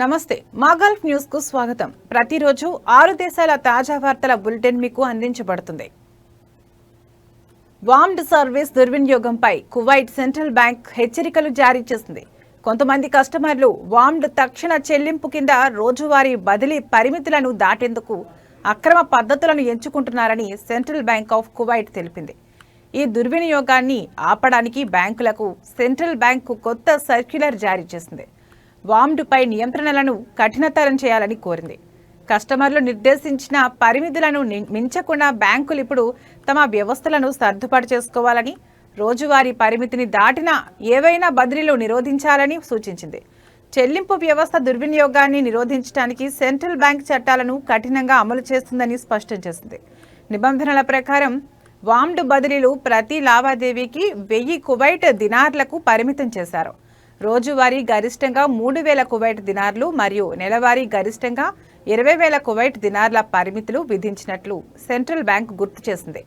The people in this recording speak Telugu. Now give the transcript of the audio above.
నమస్తే మా గల్ఫ్ న్యూస్కు స్వాగతం. ప్రతిరోజు ఆరు దేశాల తాజా వార్తల బులెటిన్ మీకు అందించబడుతుంది. వామ్డ్ సర్వీస్ దుర్వినియోగంపై కువైట్ సెంట్రల్ బ్యాంక్ హెచ్చరికలు జారీ చేసింది. కొంతమంది కస్టమర్లు వామ్డ్ తక్షణ చెల్లింపు కింద రోజువారీ బదిలీ పరిమితులను దాటేందుకు అక్రమ పద్ధతులను ఎంచుకుంటున్నారని సెంట్రల్ బ్యాంక్ ఆఫ్ కువైట్ తెలిపింది. ఈ దుర్వినియోగాన్ని ఆపడానికి బ్యాంకులకు సెంట్రల్ బ్యాంకు కొత్త సర్క్యులర్ జారీ చేసింది. వామ్డ్పై నియంత్రణలను కఠినతరం చేయాలని కోరింది. కస్టమర్లు నిర్దేశించిన పరిమితులను మించకుండా బ్యాంకులు ఇప్పుడు తమ వ్యవస్థలను సర్దుబాటు చేసుకోవాలని రోజువారీ పరిమితిని దాటిన ఏవైనా బదిలీలు నిరోధించాలని సూచించింది. చెల్లింపు వ్యవస్థ దుర్వినియోగాన్ని నిరోధించడానికి సెంట్రల్ బ్యాంక్ చట్టాలను కఠినంగా అమలు చేస్తుందని స్పష్టం చేసింది. నిబంధనల ప్రకారం వామ్డ్ బదిలీలు ప్రతి లావాదేవీకి వెయ్యి కువైట్ దినార్లకు పరిమితం చేశారు. రోజువారీ గరిష్టంగా మూడు వేల కువైట్ దినార్లు మరియు నెలవారీ గరిష్టంగా ఇరవై వేల కువైట్ దినార్ల పరిమితులు విధించినట్లు సెంట్రల్ బ్యాంక్ గుర్తు చేసింది.